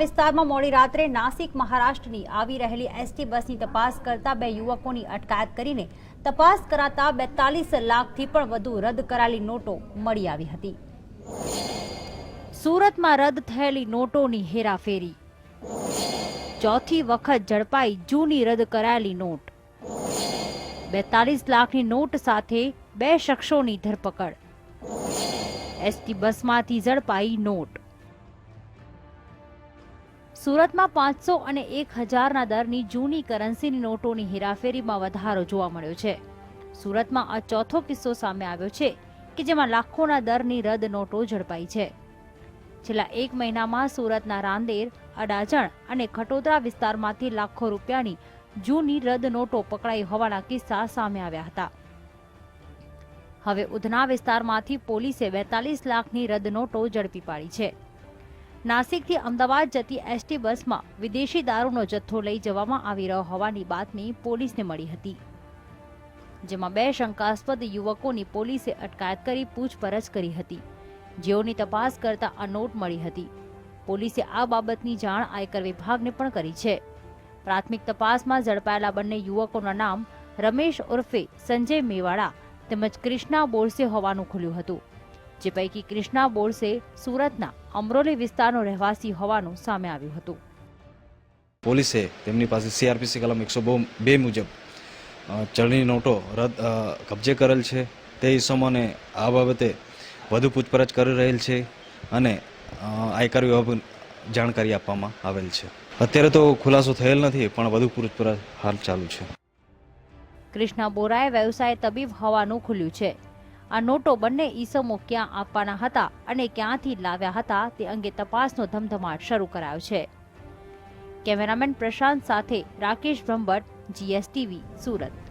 વિસ્તારમાં મોડી રાત્રે નાસિક મહારાષ્ટ્રની આવી રહેલી એસટી બસની તપાસ કરતા બે યુવકોની અટકાયત કરીને તપાસ કરાતા બેતાલીસ લાખથી પણ વધુ રદ કરાયેલી નોટો મળી આવી હતી. સુરતમાં રદ થયેલી નોટોની હેરાફેરી. ચોથી વખત ઝડપાઈ જૂની રદ કરાયેલી નોટ. બેતાલીસ લાખની નોટ સાથે બે શખ્સોની ધરપકડ. એસટી બસમાંથી ઝડપાઈ નોટ. સુરતમાં પાંચસો અને એક હજારના દરની જૂની કરન્સીની નોટોની હેરાફેરીમાં વધારો જોવા મળ્યો છે. સુરતમાં આ ચોથો કિસ્સો સામે આવ્યો છે કે જેમાં લાખોના દરની રદ નોટો ઝડપાઈ છે. છેલ્લા એક મહિનામાં સુરતના રાંદેર, અડાજણ અને ખટોદરા વિસ્તારમાંથી લાખો રૂપિયાની જૂની રદ નોટો પકડાઈ હોવાના કિસ્સા સામે આવ્યા હતા. હવે ઉધના વિસ્તારમાંથી પોલીસે બેતાલીસ લાખની રદ નોટો ઝડપી પાડી છે. નાસિકથી અમદાવાદ જતી એસટી બસમાં વિદેશી દારૂનો જથ્થો લઈ જવામાં આવી રહ્યો હોવાની બાતમી પોલીસને મળી હતી. જેમાં બે શંકાસ્પદ યુવકોની પોલીસે અટકાયત કરી પૂછપરછ કરી હતી. જેઓની તપાસ કરતા આ નોટ મળી હતી. પોલીસે આ બાબતની જાણ આયકર વિભાગને પણ કરી છે. પ્રાથમિક તપાસમાં ઝડપાયેલા બંને યુવકોના નામ રમેશ ઉર્ફે સંજય મેવાડા તેમજ ક્રિષ્ના બોરસે હોવાનું ખુલ્યું હતું. જે પૈકી ક્રિષ્ના બોરસે સુરતના અમરોલી વિસ્તારનો રહેવાસી હોવાનું સામે આવ્યું હતું. પોલીસે તેમની પાસે સીઆરપીસી કલમ એકસો બે મુજબ ચલણી નોટો રદ કબજે કરેલ છે. તે ઇસમોને આ બાબતે વધુ પૂછપરછ કરી રહેલ છે અને આયકર વિભાગ જાણકારી આપવામાં આવેલ છે. અત્યારે તો ખુલાસો થયેલ નથી પણ વધુ પૂછપરછ હાલ ચાલુ છે. કૃષ્ણા બોરાએ વ્યવસાય તબીબ હોવાનું ખુલ્યું છે. આ નોટો બંને ઈસમો ક્યાં આપવાના હતા અને ક્યાંથી લાવ્યા હતા તે અંગે તપાસનો ધમધમાટ શરૂ કરાયો છે. કેમેરામેન પ્રશાંત સાથે રાકેશ બ્રહ્મભટ્ટ જીએસટીવી સુરત.